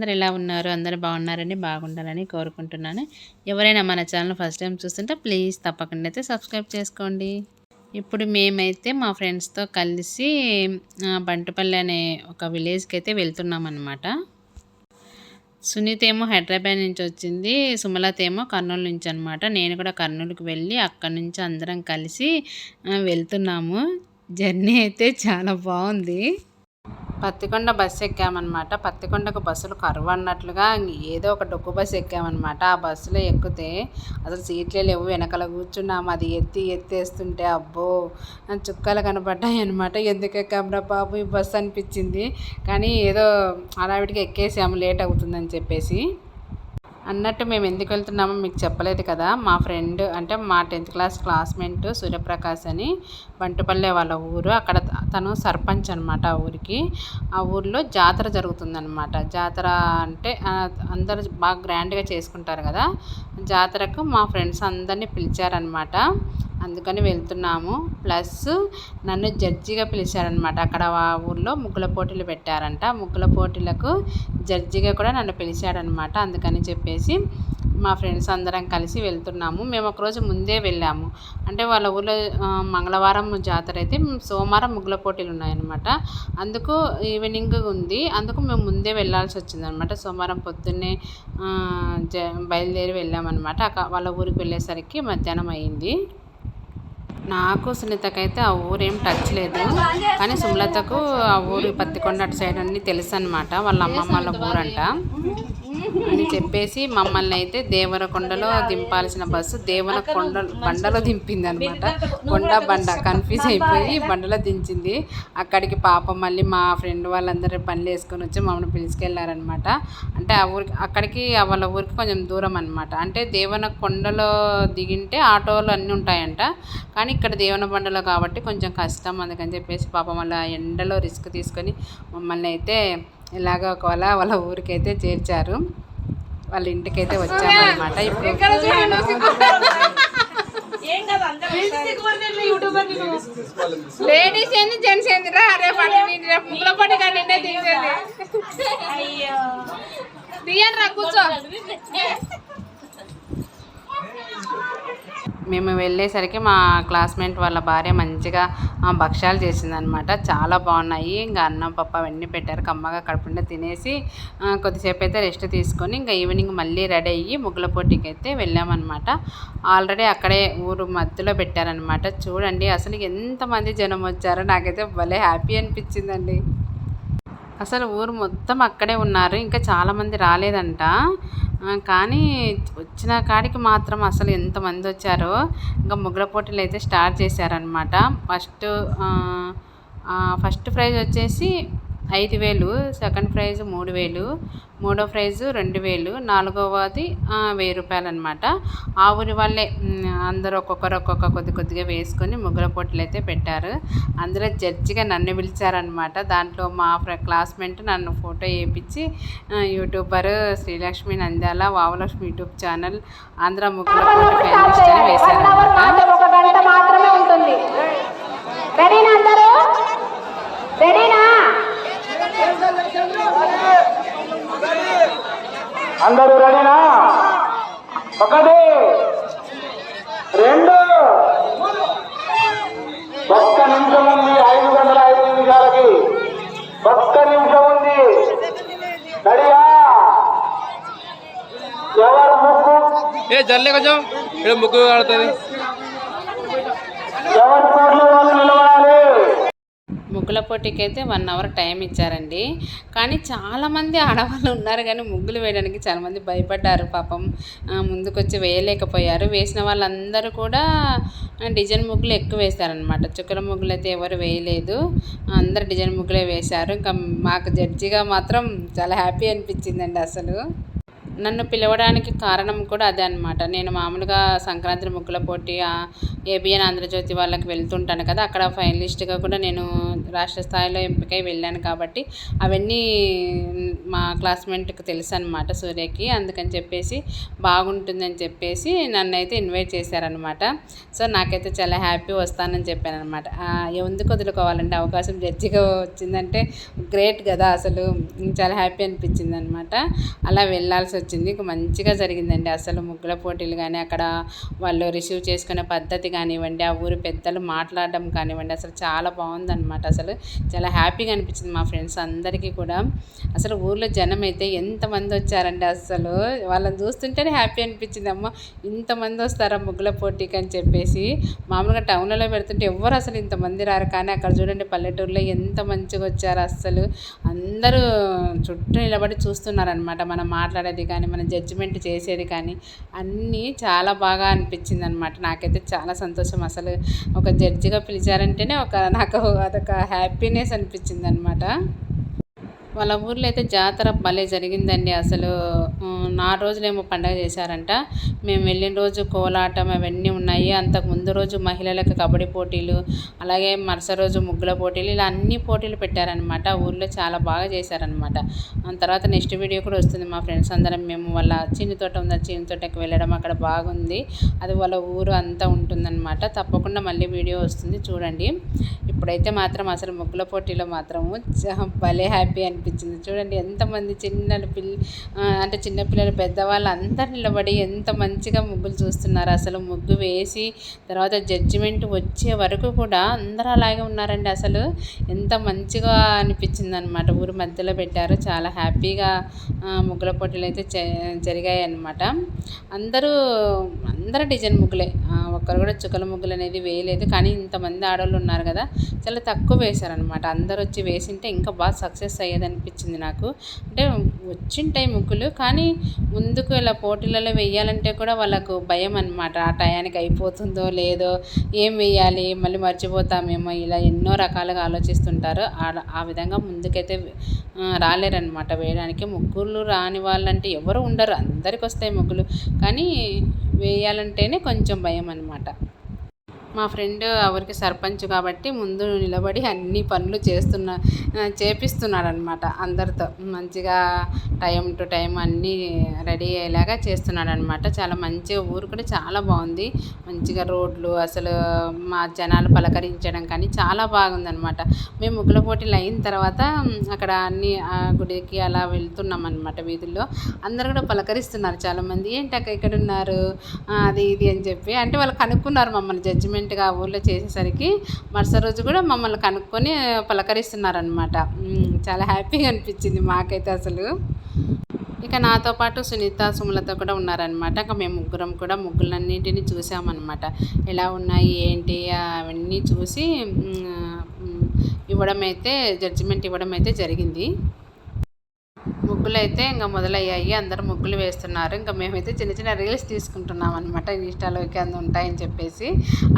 అందరు ఎలా ఉన్నారు? అందరు బాగున్నారని బాగుండాలని కోరుకుంటున్నాను. ఎవరైనా మన ఛానల్ ఫస్ట్ టైం చూస్తుంటే ప్లీజ్ తప్పకుండా అయితే సబ్స్క్రైబ్ చేసుకోండి. ఇప్పుడు మేమైతే మా ఫ్రెండ్స్తో కలిసి బంటుపల్లి అనే ఒక విలేజ్కి అయితే వెళ్తున్నాం అనమాట సునీత ఏమో హైదరాబాద్ నుంచి వచ్చింది సుమలత ఏమో కర్నూలు నుంచి అనమాట నేను కూడా కర్నూలుకి వెళ్ళి అక్కడి నుంచి అందరం కలిసి వెళ్తున్నాము. జర్నీ అయితే చాలా బాగుంది. పత్తికొండ బస్సు ఎక్కామన్నమాట. పత్తికొండకు బస్సులు కరువు అన్నట్లుగా ఏదో ఒక డొక్కు బస్సు ఎక్కామన్నమాట. ఆ బస్సులో ఎక్కితే అసలు సీట్లే లేవు. వెనకాల కూర్చున్నాము అది ఎత్తి ఎత్తేస్తుంటే అబ్బో చుక్కలు కనపడ్డాయి అనమాట ఎందుకు ఎక్కామరా బాబు? ఈ బస్సు అనిపించింది. కానీ ఏదో అడావిడికి ఎక్కేసాము. లేట్ అవుతుందని చెప్పేసి. అన్నట్టు మేము ఎందుకు వెళ్తున్నామో మీకు చెప్పలేదు కదా. మా ఫ్రెండ్ అంటే మా టెన్త్ క్లాస్ క్లాస్మేట్ సూర్యప్రకాష్ అని బంటుపల్లె వాళ్ళ ఊరు. అక్కడ తను సర్పంచ్ అనమాట ఆ ఊరికి. ఆ ఊరిలో జాతర జరుగుతుందనమాట జాతర అంటే అందరూ బాగా గ్రాండ్గా చేసుకుంటారు కదా. జాతరకు మా ఫ్రెండ్స్ అందరినీ పిలిచారనమాట అందుకని వెళ్తున్నాము. ప్లస్ నన్ను జడ్జిగా పిలిచారనమాట అక్కడ ఆ ఊర్లో ముగ్గుల పోటీలు పెట్టారంట. ముగ్గుల పోటీలకు జడ్జిగా కూడా నన్ను పిలిచాడనమాట అందుకని చెప్పేసి మా ఫ్రెండ్స్ అందరం కలిసి వెళ్తున్నాము. మేము ఒకరోజు ముందే వెళ్ళాము. అంటే వాళ్ళ ఊళ్ళో మంగళవారం జాతర అయితే సోమవారం ముగ్గుల పోటీలు ఉన్నాయన్నమాట. అందుకు ఈవినింగ్ ఉంది. అందుకు మేము ముందే వెళ్ళాల్సి వచ్చిందనమాట సోమవారం పొద్దున్నే జ బయలుదేరి వెళ్ళామన్నమాట. వాళ్ళ ఊరికి వెళ్ళేసరికి మధ్యాహ్నం అయింది. నాకు సునీతకైతే ఆ ఊరేం టచ్ లేదు. కానీ సుమలతకు ఆ ఊరు పత్తికొండ అటు సైడ్ అన్నీ తెలుసు అనమాట వాళ్ళ అమ్మమ్మ వాళ్ళ ఊరంట. అని చెప్పేసి మమ్మల్ని అయితే దేవరకొండలో దింపాల్సిన బస్సు దేవరకొండ బండలో దింపింది అనమాట కొండ బండ కన్ఫ్యూజ్ అయిపోయి బండలో దించింది. అక్కడికి పాప మళ్ళీ మా ఫ్రెండ్ వాళ్ళందరూ బండ్లు వేసుకొని వచ్చి మమ్మల్ని పిలుచుకెళ్ళారనమాట అంటే ఆ ఊరికి అక్కడికి వాళ్ళ ఊరికి కొంచెం దూరం అనమాట అంటే దేవన కొండలో దిగింటే ఆటోలు అన్నీ ఉంటాయంట. కానీ ఇక్కడ దేవన బండలో కాబట్టి కొంచెం కష్టం అందుకని చెప్పేసి పాప మళ్ళీ ఎండలో రిస్క్ తీసుకొని మమ్మల్ని అయితే ఇలాగ ఒకవేళ వాళ్ళ ఊరికైతే చేర్చారు. వాళ్ళ ఇంటికైతే వచ్చామన్నమాట. ఇప్పుడు లేడీస్ ఏంది జెంట్స్ ఏంది? రా రేపు రేపు ముగ్గుల పడి కానీ తీసేది తీయండి రా కూర్చో. మేము వెళ్ళేసరికి మా క్లాస్మేట్ వాళ్ళ భార్య మంచిగా భక్ష్యాలు చేసిందనమాట చాలా బాగున్నాయి. ఇంకా అన్నం పప్పు అవన్నీ పెట్టారు. కమ్మగా కడుపుండా తినేసి కొద్దిసేపు అయితే రెస్ట్ తీసుకొని ఇంకా ఈవినింగ్ మళ్ళీ రెడీ అయ్యి ముగ్గుల పోటీకి అయితే వెళ్ళామన్నమాట. ఆల్రెడీ అక్కడే ఊరు మధ్యలో పెట్టారనమాట చూడండి అసలు ఎంతమంది జనం వచ్చారో నాకైతే భలే హ్యాపీ అనిపించిందండి. అసలు ఊరు మొత్తం అక్కడే ఉన్నారు. ఇంకా చాలామంది రాలేదంట. కానీ వచ్చిన కాడికి మాత్రం అసలు ఎంతమంది వచ్చారో ఇంకా ముగ్గుల పోటీలు అయితే స్టార్ట్ చేశారనమాట ఫస్ట్ ఫస్ట్ ప్రైజ్ వచ్చేసి ఐదు వేలు సెకండ్ ప్రైజ్ మూడు వేలు మూడో ప్రైజు రెండు వేలు నాలుగవది వెయ్యి రూపాయలు అనమాట ఆ ఊరి వాళ్ళే అందరూ ఒక్కొక్కరు ఒక్కొక్క కొద్ది కొద్దిగా వేసుకొని ముగ్గుల పోటీలు అయితే పెట్టారు అందులో జడ్జిగా నన్ను పిలిచారనమాట దాంట్లో మా క్లాస్మేట్ నన్ను ఫోటో వేయించి యూట్యూబర్ శ్రీలక్ష్మి నంద్యాల వావలక్ష్మి యూట్యూబ్ ఛానల్ ఆంధ్ర ముగ్గుల పొట్టు ఫైనలిస్ట్ అని వేశారనమాట అందరూ రెడీనా ఒకటి రెండు. ఒక్క నిమిషం ఉంది ఐదు వందల ఐదు నిమిషాలకి. ఒక్క నిమిషం ఉంది. రెడీయా? ఎవరు ముగ్గు ఏ జల్లే కొంచెం. ఇక్కడ ముగ్గు ఆడుతుంది ఎవరు కోట్లు వాళ్ళు నిలవాలి ముగ్గుల పోటీకి అయితే వన్ అవర్ టైం ఇచ్చారండి. కానీ చాలామంది ఆడవాళ్ళు ఉన్నారు కానీ ముగ్గులు వేయడానికి చాలామంది భయపడ్డారు పాపం. ముందుకొచ్చి వేయలేకపోయారు. వేసిన వాళ్ళందరూ కూడా డిజైన్ ముగ్గులు ఎక్కువ వేశారనమాట చుక్కల ముగ్గులు అయితే ఎవరు వేయలేదు. అందరు డిజైన్ ముగ్గులే వేశారు. ఇంకా మాకు జడ్జిగా మాత్రం చాలా హ్యాపీ అనిపించిందండి అసలు. నన్ను పిలవడానికి కారణం కూడా అదే అనమాట నేను మామూలుగా సంక్రాంతి ముగ్గుల పోటీ ఏబిఎన్ ఆంధ్రజ్యోతి వాళ్ళకి వెళ్తుంటాను కదా అక్కడ ఫైనలిస్ట్గా కూడా నేను రాష్ట్ర స్థాయిలో ఎంపికై వెళ్ళాను కాబట్టి అవన్నీ మా క్లాస్మేట్కి తెలుసు అనమాట సూర్యకి. అందుకని చెప్పేసి బాగుంటుందని చెప్పేసి నన్ను అయితే ఇన్వైట్ చేశారనమాట సో నాకైతే చాలా హ్యాపీ వస్తానని చెప్పాను అనమాట ఎందుకు వదులుకోవాలంటే అవకాశం జడ్జిగా వచ్చిందంటే గ్రేట్ కదా అసలు. చాలా హ్యాపీ అనిపించింది అనమాట అలా వెళ్ళాల్సి వచ్చింది. ఇంక మంచిగా జరిగిందండి. అసలు ముగ్గుల పోటీలు కానీ అక్కడ వాళ్ళు రిసీవ్ చేసుకునే పద్ధతి కానివ్వండి ఆ ఊరు పెద్దలు మాట్లాడడం కానివ్వండి అసలు చాలా బాగుందన్నమాట. అసలు చాలా హ్యాపీగా అనిపించింది మా ఫ్రెండ్స్ అందరికీ కూడా. అసలు ఊర్లో జనం అయితే ఎంతమంది వచ్చారండి అసలు. వాళ్ళని చూస్తుంటేనే హ్యాపీ అనిపించింది. అమ్మ ఇంతమంది వస్తారా ముగ్గుల పోటీకి అని చెప్పేసి. మామూలుగా టౌన్లలో పెడుతుంటే ఎవరు అసలు ఇంతమంది రారు. కానీ అక్కడ చూడండి పల్లెటూరులో ఎంత మంచిగా వచ్చారు అసలు. అందరూ చుట్టూ నిలబడి చూస్తున్నారనమాట మనం మాట్లాడేది కానీ మనం జడ్జిమెంట్ చేసేది కానీ అన్నీ చాలా బాగా అనిపించింది అనమాట నాకైతే చాలా సంతోషం. అసలు ఒక జడ్జిగా పిలిచారంటేనే ఒక నాకు అదొక హ్యాపీనెస్ అనిపించింది అనమాట వాళ్ళ ఊర్లో అయితే జాతర భలే జరిగిందండి అసలు. నా రోజులేమో పండగ చేశారంట. మేము వెళ్ళిన రోజు కోలాటం అవన్నీ ఉన్నాయి. అంతకు ముందు రోజు మహిళలకు కబడ్డీ పోటీలు అలాగే మరుస రోజు ముగ్గుల పోటీలు ఇలా అన్ని పోటీలు పెట్టారనమాట ఊర్లో చాలా బాగా చేశారనమాట తర్వాత నెక్స్ట్ వీడియో కూడా వస్తుంది మా ఫ్రెండ్స్ అందరం. మేము వాళ్ళ చిన్న తోట ఉంది చిన్న తోటకి వెళ్ళడం అక్కడ బాగుంది. అది వాళ్ళ ఊరు అంతా ఉంటుందన్నమాట. తప్పకుండా మళ్ళీ వీడియో వస్తుంది చూడండి. ఇప్పుడైతే మాత్రం అసలు ముగ్గుల పోటీలో మాత్రము భలే హ్యాపీ అనిపించింది. చూడండి ఎంతమంది చిన్న పిల్ల అంటే చిన్నపిల్లలు పెద్దవాళ్ళు అందరు నిలబడి ఎంత మంచిగా ముగ్గులు చూస్తున్నారు. అసలు ముగ్గు వేసి తర్వాత జడ్జిమెంట్ వచ్చే వరకు కూడా అందరూ అలాగే ఉన్నారండి అసలు. ఎంత మంచిగా అనిపించింది అనమాట ఊరు మధ్యలో పెట్టారు. చాలా హ్యాపీగా ముగ్గుల పోటీలు అయితే జరిగాయి అనమాట అందరూ అందరూ డిజైన్ ముగ్గులే. ఒక్కరు కూడా చుక్కల ముగ్గులు అనేది వేయలేదు. కానీ ఇంతమంది ఆడవాళ్ళు ఉన్నారు కదా చాలా తక్కువ వేశారనమాట అందరు వచ్చి వేసింటే ఇంకా బాగా సక్సెస్ అయ్యేది అనిపించింది నాకు. అంటే వచ్చింటాయి ముగ్గులు కానీ ముందుకు ఇలా పోటీలలో వేయాలంటే కూడా వాళ్ళకు భయం అనమాట ఆ టయానికి అయిపోతుందో లేదో ఏం వేయాలి మళ్ళీ మర్చిపోతామేమో ఇలా ఎన్నో రకాలుగా ఆలోచిస్తుంటారు. ఆ విధంగా ముందుకైతే రాలేరనమాట వేయడానికి. ముగ్గులు రాని వాళ్ళంటే ఎవరు ఉండరు. అందరికి వస్తాయి ముగ్గులు. కానీ వేయాలంటేనే కొంచెం భయం అనమాట మా ఫ్రెండ్ ఎవరికి సర్పంచ్ కాబట్టి ముందు నిలబడి అన్ని పనులు చేస్తున్న చేపిస్తున్నాడు అనమాట అందరితో. మంచిగా టైం టు టైం అన్నీ రెడీ అయ్యేలాగా చేస్తున్నాడు అనమాట చాలా మంచి ఊరు కూడా చాలా బాగుంది. మంచిగా రోడ్లు అసలు మా జనాలు పలకరించడం కానీ చాలా బాగుందనమాట మేము ముగ్గుల పోటీలు అయిన తర్వాత అక్కడ అన్ని గుడికి అలా వెళ్తున్నాం అనమాట వీధుల్లో. అందరు కూడా పలకరిస్తున్నారు చాలామంది ఏంటి అక్క ఇక్కడ ఉన్నారు అది ఇది అని చెప్పి అంటే వాళ్ళు కనుక్కున్నారు మమ్మల్ని జడ్జిమెంట్ అరేంజ్మెంట్గా ఊళ్ళో చేసేసరికి మరుసటి రోజు కూడా మమ్మల్ని కనుక్కొని పలకరిస్తున్నారనమాట చాలా హ్యాపీగా అనిపించింది మాకైతే అసలు. ఇక నాతో పాటు సునీత సుమలత కూడా ఉన్నారనమాట ఇంకా మేము ముగ్గురం కూడా ముగ్గులన్నింటినీ చూసామన్నమాట. ఎలా ఉన్నాయి ఏంటి అవన్నీ చూసి ఇవ్వడం అయితే జడ్జిమెంట్ ఇవ్వడం అయితే జరిగింది. ముగ్గులు అయితే ఇంకా మొదలయ్యాయి. అందరూ ముగ్గులు వేస్తున్నారు. ఇంకా మేమైతే చిన్న చిన్న రీల్స్ తీసుకుంటున్నాం అనమాట ఇన్స్టాలోకి అందు ఉంటాయని చెప్పేసి.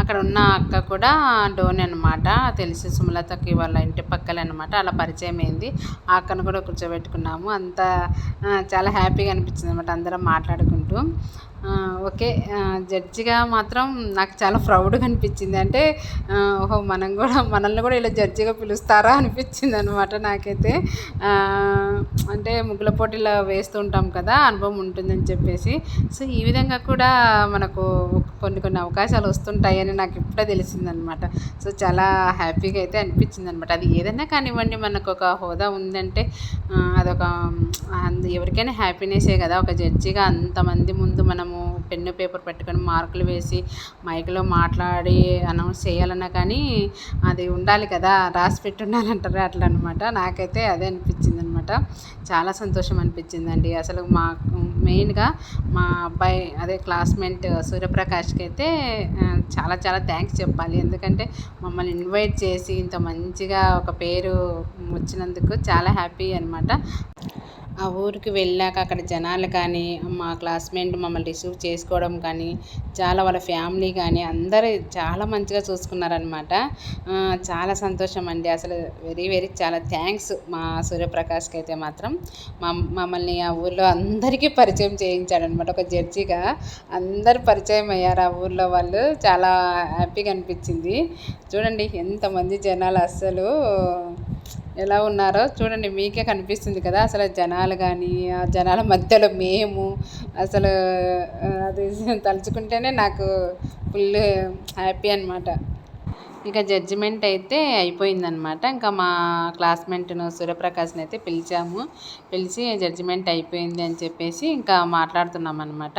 అక్కడ ఉన్న అక్క కూడా డోన్ అనమాట తెలిసి సుమలతకి వాళ్ళ ఇంటి పక్కలే అనమాట అలా పరిచయం అయింది. ఆ అక్కను కూడా కూర్చోబెట్టుకున్నాము. అంతా చాలా హ్యాపీగా అనిపించింది అనమాట అందరం మాట్లాడుకుంటూ. ఓకే. జడ్జిగా మాత్రం నాకు చాలా ప్రౌడ్గా అనిపించింది. అంటే ఓహో మనం కూడా మనల్ని కూడా ఇలా జడ్జిగా పిలుస్తారా అనిపించింది అనమాట నాకైతే. అంటే ముగ్గుల పోటీలో వేస్తుంటాం కదా అనుభవం ఉంటుందని చెప్పేసి. సో ఈ విధంగా కూడా మనకు కొన్ని కొన్ని అవకాశాలు వస్తుంటాయని నాకు ఇప్పుడే తెలిసిందనమాట సో చాలా హ్యాపీగా అయితే అనిపించింది అనమాట అది ఏదైనా కానివ్వండి మనకు ఒక హోదా ఉందంటే అదొక ఎవరికైనా హ్యాపీనెసే కదా. ఒక జడ్జిగా అంతమంది ముందు మనం పెన్ను పేపర్ పెట్టుకొని మార్కులు వేసి మైక్లో మాట్లాడి అనౌన్స్ చేయాలన్నా కానీ అది ఉండాలి కదా రాసి పెట్టి ఉండాలంటారు అట్లా అనమాట నాకైతే అదే అనిపించింది అనమాట చాలా సంతోషం అనిపించిందండి. అసలు మా మెయిన్గా మా అబ్బాయి అదే క్లాస్మేట్ సూర్యప్రకాష్కి అయితే చాలా చాలా థ్యాంక్స్ చెప్పాలి. ఎందుకంటే మమ్మల్ని ఇన్వైట్ చేసి ఇంత మంచిగా ఒక పేరు వచ్చినందుకు చాలా హ్యాపీ అనమాట ఆ ఊరికి వెళ్ళాక అక్కడ జనాలు కానీ మా క్లాస్మేట్ మమ్మల్ని రిసీవ్ చేసుకోవడం కానీ చాలా వాళ్ళ ఫ్యామిలీ కానీ అందరూ చాలా మంచిగా చూసుకున్నారనమాట చాలా సంతోషం అండి. అసలు వెరీ వెరీ చాలా థ్యాంక్స్ మా సూర్యప్రకాష్కి అయితే మాత్రం. మమ్మల్ని ఆ ఊర్లో అందరికీ పరిచయం చేయించాడనమాట ఒక జడ్జిగా అందరు పరిచయం అయ్యారు ఆ ఊర్లో వాళ్ళు. చాలా హ్యాపీగా అనిపించింది. చూడండి ఎంతమంది జనాలు అస్సలు ఎలా ఉన్నారో చూడండి మీకే కనిపిస్తుంది కదా. అసలు జనాలు కానీ ఆ జనాల మధ్యలో మేము అసలు అది తలుచుకుంటేనే నాకు ఫుల్ హ్యాపీ అనమాట ఇక జడ్జిమెంట్ అయితే అయిపోయిందనమాట ఇంకా మా క్లాస్మేట్ను సూర్యప్రకాష్ని అయితే పిలిచాము. పిలిచి జడ్జిమెంట్ అయిపోయింది అని చెప్పేసి ఇంకా మాట్లాడుతున్నాం అనమాట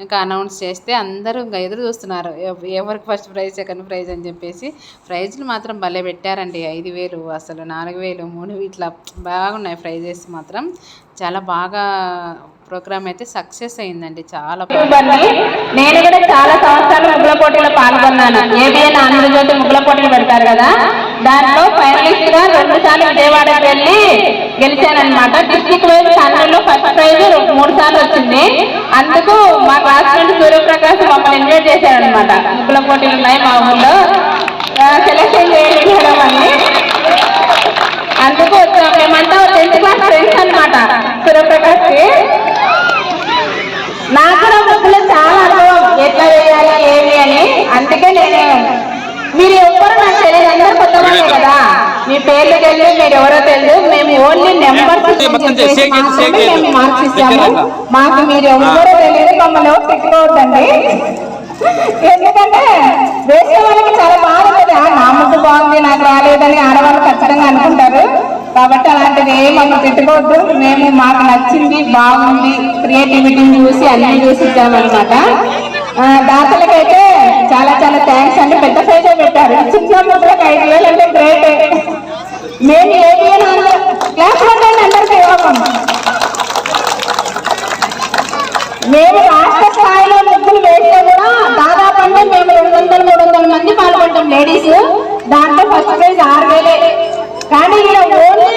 ఇంకా అనౌన్స్ చేస్తే అందరూ ఇంకా ఎదురు చూస్తున్నారు. ఎవ- ఎవరికి ఫస్ట్ ప్రైజ్ సెకండ్ ప్రైజ్ అని చెప్పేసి ప్రైజ్లు మాత్రం భలే పెట్టారండి. ఐదు వేలు అసలు నాలుగు వేలు మూడు ఇట్లా బాగున్నాయి ప్రైజెస్ మాత్రం. చాలా బాగా ప్రోగ్రామ్ అయితే సక్సెస్ అయిందండి చాలా నేను కూడా చాలా సంవత్సరాలు ముగ్గుల పోటీలో పాల్గొన్నాను. ఏబిఎన్ ఆంధ్రజ్యోతి ముగ్గుల పోటీలు పెడతారు కదా? దాంట్లో ఫైనలిస్ట్గా రెండు సార్లు విజయవాడకి వెళ్ళి గెలిచానమాట డిస్ట్రిక్ట్ వైజ్ కర్నూలులో ఫస్ట్ ప్రైజ్ మూడు సార్లు వచ్చింది. అందుకు మా క్లాస్మేట్ సూర్యప్రకాశ్ మమ్మల్ని ఇన్వైట్ చేశారనమాట ముగ్గుల పోటీలు ఉన్నాయి మా ఊళ్ళో సెలెక్షన్ చేయండి మేడం అని పేర్లు తెలియదు మీరు ఎవరో తెలియదు మేము ఓన్లీ నెంబర్స్ మాత్రమే మేము మార్క్స్ ఇస్తాము మాకు మీరు ఎవ్వరో తెలియదు మమ్మల్ని ఎవరు తిట్టుకోవద్దండి ఎందుకంటే వేసే వాళ్ళకి చాలా బాగుంటుంది "ఆ, నా ముద్దు బాగుంది నాకు రాలేదని ఆడవాళ్ళు ఖచ్చితంగా అనుకుంటారు. కాబట్టి అలాంటిది ఏం మమ్మల్ని తిట్టుకోవద్దు. మేము మాకు నచ్చింది బాగుంది క్రియేటివిటీని చూసి అన్ని చూసి ఇచ్చామన్నమాట ఆ, దాతలకైతే చాలా చాలా థ్యాంక్స్ అండి. పెద్ద ప్రైజే పెట్టారు. చిన్న ముద్రలకు ఐదు వేలు అంటే గ్రేట్ మేము ఏమి క్లాస్ కొట్టండి అందరికీ యోగం మేము రాష్ట్ర స్థాయిలో ముగ్గులు వేస్తే కూడా దాదాపు అంటే మేము రెండు వందల మూడు వందల మంది పాల్గొంటాం లేడీస్. దాంట్లో ఫస్ట్ ప్రైజ్ ఆరు వేలే. కానీ ఇక్కడ ఓన్లీ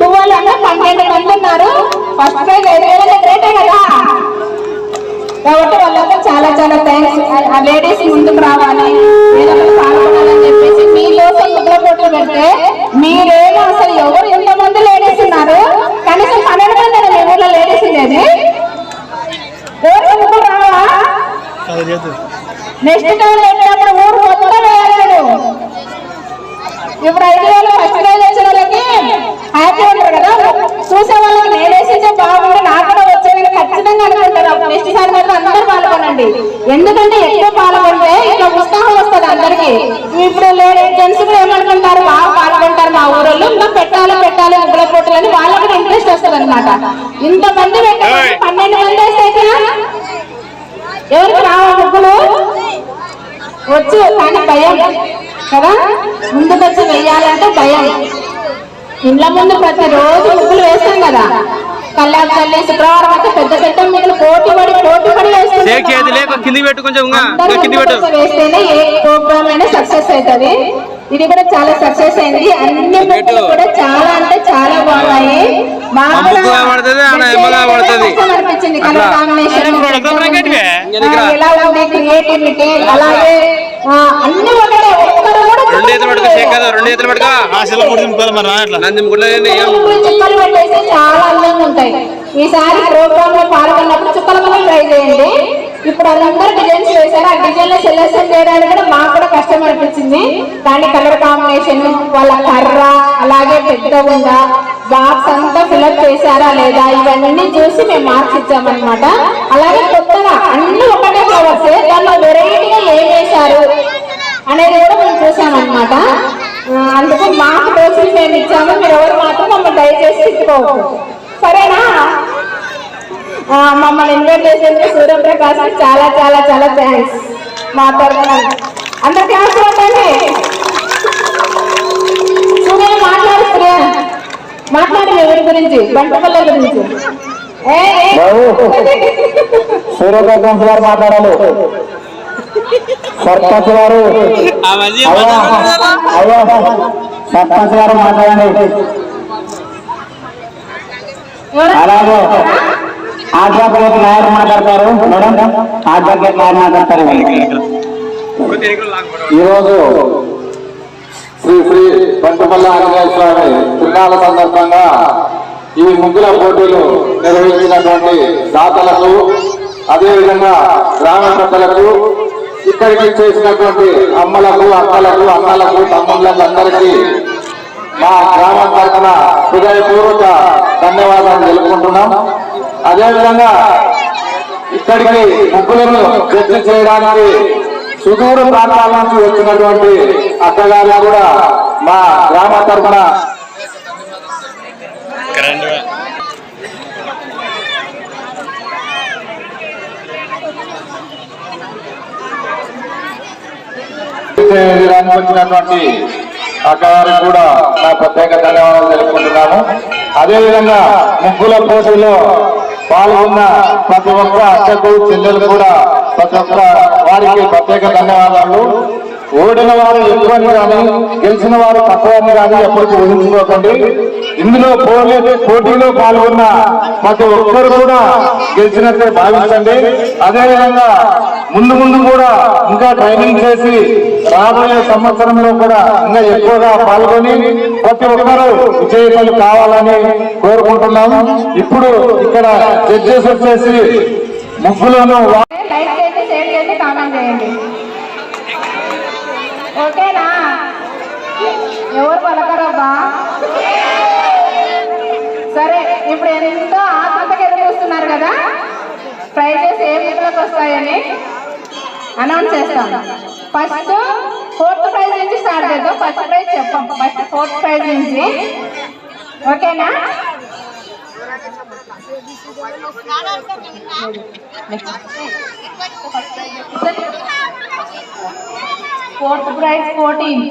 టువల్ అంటే పన్నెండు మంది ఉన్నారు. ఫస్ట్ ప్రైజ్ ఐదు వేల గ్రేటే కదా. కాబట్టి వాళ్ళంతా చాలా చాలా థ్యాంక్స్ ఆ లేడీస్ ముందుకు రావాలి పాల్గొనాలని చెప్పేసి మీ లోపల ముగ్గుల పోటీలు పెడితే మీరేమో అసలు ఎవరు ఎంతమంది లేడీస్ ఉన్నారు? కనీసం పన్నెండు మంది మీ ఊళ్ళో లేడీస్ ఉండేది? ఎవరు ముగ్గురు రావా నెక్స్ట్ టైం వెళ్ళినప్పుడు ఊరు మొత్తం వేయలేదు. ఇప్పుడు ఐదు వేలు ఫస్ట్ ప్రైజ్ వచ్చిన వాళ్ళకి హ్యాపీ ఉంటారు కదా. చూసే వాళ్ళకి నేను వేసించే బాగుంది నాకు ఖచ్చితంగా అనుకుంటారు అప్పుడు నెక్స్ట్ సారి మాత్రం అందరూ పాల్గొనండి. ఎందుకంటే ఎక్కువ పాల్గొంటే ఇంకా ఉత్సాహం వస్తుంది అందరికి. ఇప్పుడు లేడీ జెంట్స్ కూడా ఏమనుకుంటారు? బాగా పాల్గొంటారు మా ఊరోళ్ళు. ఇంకా పెట్టాలి పెట్టాలి ముగ్గుల పోటీలు అని వాళ్ళకి కూడా ఇంట్రెస్ట్ వస్తుంది అనమాట ఇంతమంది పెట్టాలి పన్నెండు మంది వేస్తే ఎవరికి రావా ముగ్గులు? వచ్చు కానీ భయం. కదా? ముందుకొచ్చి వెయ్యాలంటే భయం. ఇండ్ల ముందు ప్రతిరోజు ముగ్గులు వేస్తాం కదా. శుక్రవారం అయితే పెద్ద పెద్ద ముగ్గులు పోటీ పడి పడి వేస్తేనే ఏ ప్రోగ్రామ్ అయినా సక్సెస్ అవుతుంది. ఇది కూడా చాలా సక్సెస్ అయింది. అన్ని కూడా చాలా అంటే చాలా బాగున్నాయి. అనిపించింది కాంబినేషన్ ఎలా ఉంది క్రియేటివిటీ అలాగే అన్ని రెండు చేతులు పట్టుకో షేక్ కదా రెండు చేతులు పట్టుకో. ఆశలో కూడా దింపాలి మరి ముగ్గులు చుక్కలు పెట్టేసి చాలా అందంగా ఉంటాయి. ఈసారి ప్రోగ్రామ్లో పాల్గొన్నప్పుడు చుక్కల పనులు ట్రై చేయండి. ఇప్పుడు అందరూ డిజైన్స్ వేశారు ఆ డిజైన్లో సెలెక్షన్ చేయడానికి కూడా మాకు కూడా కష్టం అనిపించింది. కానీ కలర్ కాంబినేషన్ వాళ్ళ కర్ర అలాగే పెద్ద ఉందా బాక్స్ అంతా ఫిల్అప్ చేశారా లేదా ఇవన్నీ చూసి మేము మార్క్స్ ఇచ్చామన్నమాట. అలాగే కొత్తగా అన్ని ఒకటే ఫ్లవర్స్ దానిలో వెరైటీగా ఏం వేశారు? అనేది కూడా మేము చూసామన్నమాట అందుకు మాకు డోసులు మేము ఇచ్చాము. మీరు ఎవరు మాత్రం మమ్మల్ని దయచేసి తిట్టుకోవద్దు. సరేనా? మమ్మల్ని ఇన్వైట్ చేసేందుకు సూర్యప్రకాశ్ చాలా చాలా చాలా థ్యాంక్స్ మా తరఫున అందరు క్లాస్ ఉండండి సూర్య మాట్లాడు సూర్య. ఎవరి గురించి? బంటపల్ల గురించి. ఏ, సూర్యప్రకాశ్ గారు మాట్లాడాలి. సర్పంచ్ గారు అయ్యా సర్పంచ్ గారు మాట్లాడండి. అలాగే అడ్వకేట్ నాయర్ మాట్లాడతారు. మేడం అడ్వకేట్ నాయర్ మాట్లాడతారు. ఈరోజు శ్రీ శ్రీ పంచపల్లి ఆంజనేయ స్వామి తిరునాళ్ళ సందర్భంగా ఈ ముగ్గుల పోటీలు నిర్వహించినటువంటి దాతలకు అదేవిధంగా గ్రామ పెద్దలకు ఇక్కడికి చేసినటువంటి అమ్మలకు అక్కలకు అన్నలకు తమ్ముళ్ళకు అందరికీ మా గ్రామం తరఫున హృదయపూర్వక ధన్యవాదాలు తెలుపుకుంటున్నాం. అదేవిధంగా ఇక్కడికి ముగ్గులను చర్చ చేయడానికి సుదూర ప్రాంతాల నుంచి వచ్చినటువంటి అక్కగారు కూడా మా గ్రామ తరఫున చేయడానికి వచ్చినటువంటి అక్కగారికి కూడా నా ప్రత్యేక ధన్యవాదాలు తెలుపుకుంటున్నాను. అదేవిధంగా ముగ్గుల పోటీలో పాల్గొన్న ప్రతి ఒక్క అక్కకు చెల్లెలు కూడా ప్రతి ఒక్క వారికి ప్రత్యేక ధన్యవాదాలు. ఓడిన వారు ఎక్కువని కానీ గెలిచిన వారు తక్కువని కానీ ఎప్పటికీ ఊహించుకోకండి. ఇందులో పోటీ పోటీలో పాల్గొన్న ప్రతి ఒక్కరు కూడా గెలిచినట్టే భావించండి. అదేవిధంగా ముందు ముందు కూడా ఇంకా ట్రైనింగ్ చేసి రాబోయే సంవత్సరంలో కూడా ఇంకా ఎక్కువగా పాల్గొని ప్రతి ఒక్కరూ విజయకులు కావాలని కోరుకుంటున్నాం. ఇప్పుడు ఇక్కడ జడ్జెస్ వచ్చేసి ముగ్గులను వా- లైక్ చేసి షేర్ చేసి కామెంట్ చేయండి. ఓకేనా? ఎవరు పలకరబ్బా? సరే ఇప్పుడు ఎంతో ఆసక్తిగా ఎదురు చూస్తున్నారు కదా? ప్రైజెస్ ఏ బుక్లకు వస్తాయని అనౌన్స్ చేస్తాం. ఫస్ట్ ఫోర్త్ ప్రైజ్ నుంచి స్టార్ట్ చేద్దాం. ఫస్ట్ ప్రైజ్ చెప్పాం. ఫస్ట్ ఫోర్త్ ప్రైజ్ నుంచి. ఓకేనా? Fourth prize fourteen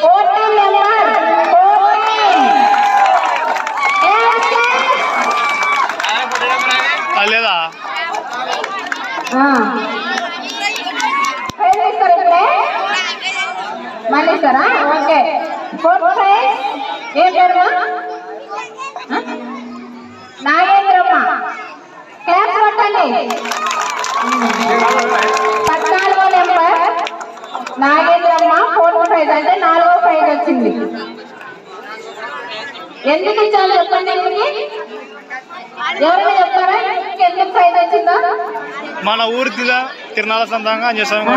fourteen number fourteen లేదా మళ్ళీ ఇస్తారా ఓకే. ఫోర్త్ ప్రైజ్ ఏం పేరు నాగేంద్రమ్మ. క్లాస్ కొట్టండి. పద్నాలుగో నెంబర్. నాగేంద్రమ్మ ఫోర్త్ ప్రైజ్ అంటే నాలుగో ప్రైజ్ వచ్చింది. ఎందుకు ఇచ్చాలో చెప్పండి ఎవరైనా చెప్తారా? ఎందుకు ప్రైజ్ వచ్చిందో? మన ఊరి సంతంగా ఆ, అంజస్వామి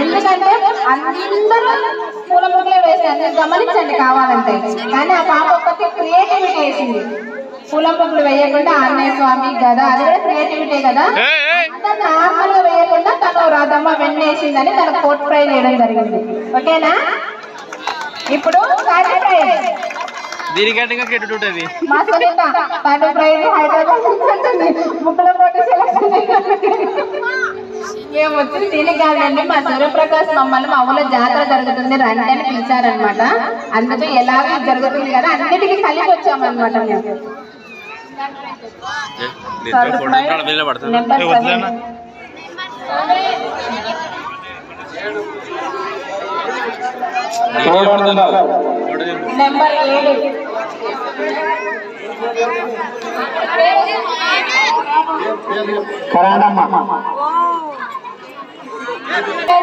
ఎందుకంటే అందరూ పూల ముగ్గులే మీరు గమనించండి కావాలంటే. కానీ ఆ పాప ఒక్కటి క్రియేటివిటీ వేసింది. పూల ముగ్గులు వేయకుండా ఆంజనేయ స్వామి గదా అది కూడా క్రియేటివిటీ కదా? అంతా నార్మల్గా వేయకుండా తను రాధమ్మ వెన్నేసిందని తన కోట్ ఫ్రై చేయడం జరిగింది. ఓకేనా? ఇప్పుడు థర్డ్ ప్రైజ్ దీనికంటే ఇంకా కెట్టు ఉంటుంది మా సునీత థర్డ్ ప్రైజ్ హైదరాబాద్ నుంచి ఉంటుంది ముగ్గుల పోటీ సెలెక్షన్ మేము వచ్చింది దీనికి కాదండి. మా సూర్యప్రకాష్ మమ్మల్ని మా ఊళ్ళో జాతర జరుగుతుంది. రండి అని పిలిచారనమాట అందుకు ఎలాగో జరుగుతుంది కదా. అన్నిటికీ కలిపి వచ్చామన్నమాట మేము. నెంబర్ ఏడు.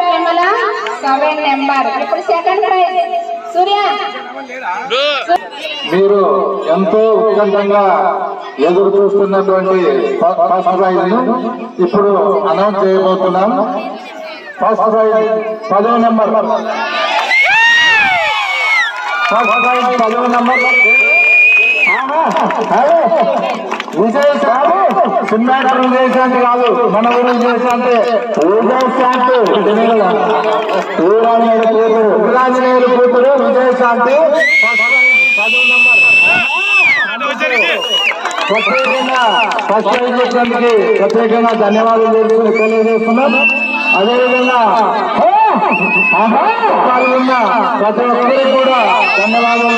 నిర్మల సెవెన్ నెంబర్ ఇప్పుడు మీరు ఎంతో ఉత్కంఠంగా ఎదురు చూస్తున్నటువంటి ఫస్ట్ ప్రైజ్ను ఇప్పుడు అనౌన్స్ చేయబోతున్నాం. ఫస్ట్ ప్రైజ్ పదో నెంబర్. ఫస్ట్ ప్రైజ్ పదో నెంబర్. విజయశాంతి చిన్నాడు విజయశాంతి కాదు మన గురించి విజయశాంతి విజయశాంతి ఊరాజనేయుడు కూతురు. ఊరాజనేయుడు కూతురు విజయశాంతి ప్రత్యేకంగా ఫస్ట్ ప్రైజ్ ప్రత్యేకంగా ధన్యవాదాలు తెలుసుకుని తెలియజేస్తున్నాం. అదేవిధంగా పాల్గొన్న ప్రతి ఒక్కరికి కూడా ధన్యవాదాలు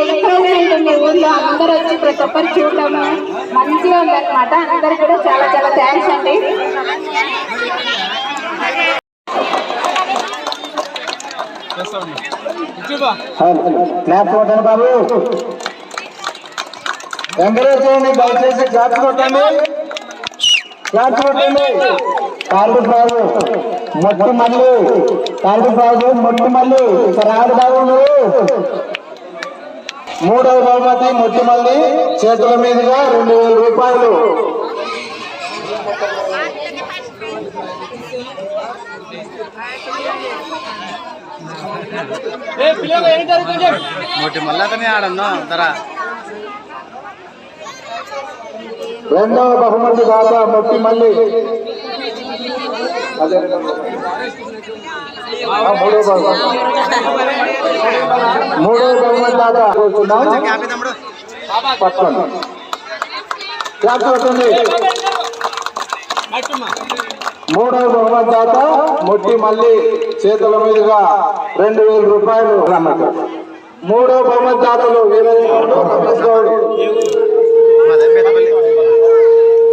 ఉందో అందరూ వచ్చి ప్రతి ఒక్కరు మంచిగా ఉందన్నమాట అందరికి కూడా చాలా చాలా థ్యాంక్స్ అండి. బాబు. ఎంకరేజ్ చేయండి దయచేసి క్లాప్స్ కొట్టండి. క్లాప్స్ కొట్టండి. కార్డు బాబు మొట్టు మల్లి కార్డు బాబు మొట్టు మల్లి రాడు బాబు నువ్వు మూడవ బహుమతి మొట్టు మల్లి చేతుల మీదుగా రెండు వేల రూపాయలు. ఆడన్నా ధర రెండవ బహుమతి దాత మొట్టి మల్లి అదే మూడో బహుమతి మూడో బహుమతి దాకా కూర్చున్నాం తమ్ముడు పట్టుకోండి క్లాస్ పట్టండి మూడవ బహుమతి దాత మొట్టి మళ్ళీ చేతుల మీదుగా రెండు వేల రూపాయలు రమ్మట మూడో బహుమతి దాతలు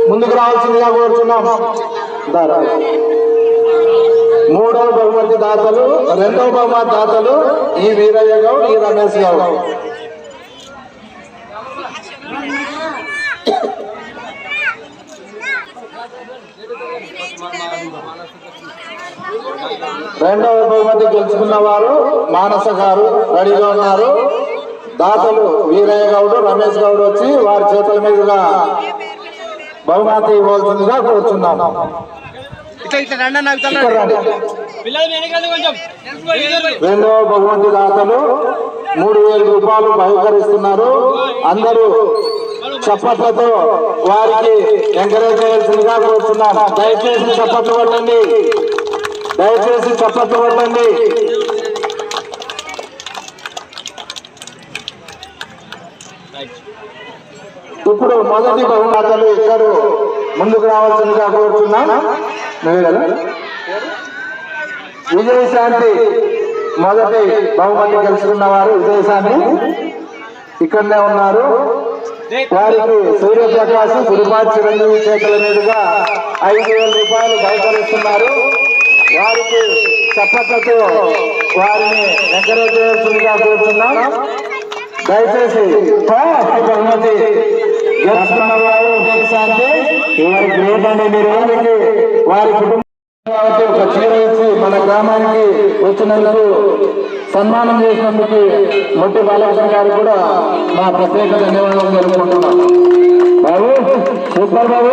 ముందుకు రావాల్సిందిగా కోరుతున్నాం దారా. మూడవ బహుమతి దాతలు రెండవ బహుమతి దాతలు ఈ వీరయ్య గౌడ్ ఈ రమేష్ గౌడ్. రెండవ బహుమతి గెలుచుకున్న వారు మానస గారు రెడీగా ఉన్నారు. దాతలు వీరయ్య గౌడ్ రమేష్ గౌడ్ వచ్చి వారి చేతుల మీదుగా బహుమతి ఇవ్వాల్సిందిగా కోరుచున్నాను ఇట్లా రండి నాకు బహుమతి దాతలు మూడు వేల రూపాయలు బహిష్కరిస్తున్నారు అందరూ చప్పట్లతో వారికి ఎంకరేజ్ చేయాల్సిందిగా కోరుతున్నాను. దయచేసి చప్పట్లు కొట్టండి. దయచేసి చప్పట్లు కొట్టండి. ఇప్పుడు మొదటి బహుమతులు ఇద్దరు ముందుకు రావాల్సిందిగా కోరుతున్నాం విజయశాంతి మొదటి బహుమతి గెలుచుకున్న వారు విజయశాంతి. ఇక్కడనే ఉన్నారు. వారికి సూర్యప్రకాశ్ తిరుపతి చిరంజీవి చేతుల మీదుగా ఐదు వేల రూపాయలు బయటపరుస్తున్నారు వారికి చప్పట్లతో వారిని ఎంకరేజ్ చేయాల్సిందిగా కోరుతున్నాం దయచేసి బహుమతి వారు గ్రేట్ అండి మీరు వారి కుటుంబం కాబట్టి ఒక చీర ఇచ్చి మన గ్రామానికి వచ్చినందుకు సన్మానం చేసినందుకు మొట్టి బాలకృష్ణ గారికి కూడా మా ప్రత్యేక ధన్యవాదాలు తెలుపుకుంటున్నాం బాబు సూపర్ బాబు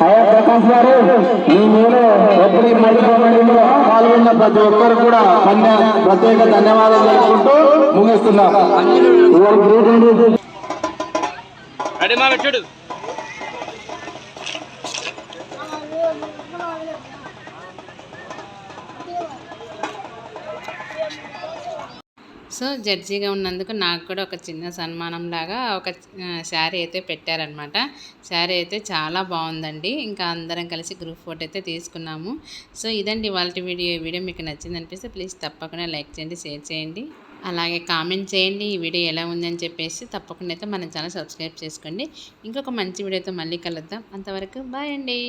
అయ్యా ప్రకాష్ గారు ఈ మీరు ఎప్పుడు మళ్ళీ పాల్గొన్న ప్రతి ఒక్కరు కూడా ప్రత్యేక ధన్యవాదాలు తెలుపుకుంటూ ముగిస్తున్నాం అడే మా పెట్టాడు సో జడ్జిగా ఉన్నందుకు నాకు కూడా ఒక చిన్న సన్మానం లాగా ఒక శారీ అయితే పెట్టారనమాట శారీ అయితే చాలా బాగుందండి. ఇంకా అందరం కలిసి గ్రూప్ ఫోటో అయితే తీసుకున్నాము. సో ఇదండి వాళ్ళ వీడియో. ఈ వీడియో మీకు నచ్చింది అనిపిస్తే ప్లీజ్ తప్పకుండా లైక్ చేయండి షేర్ చేయండి. అలాగే కామెంట్ చేయండి ఈ వీడియో ఎలా ఉందని చెప్పేసి తప్పకుండా అయితే మన ఛానల్ సబ్స్క్రైబ్ చేసుకోండి. ఇంకొక మంచి వీడియోతో మళ్ళీ కలుద్దాం. అంతవరకు బాయ్ అండి.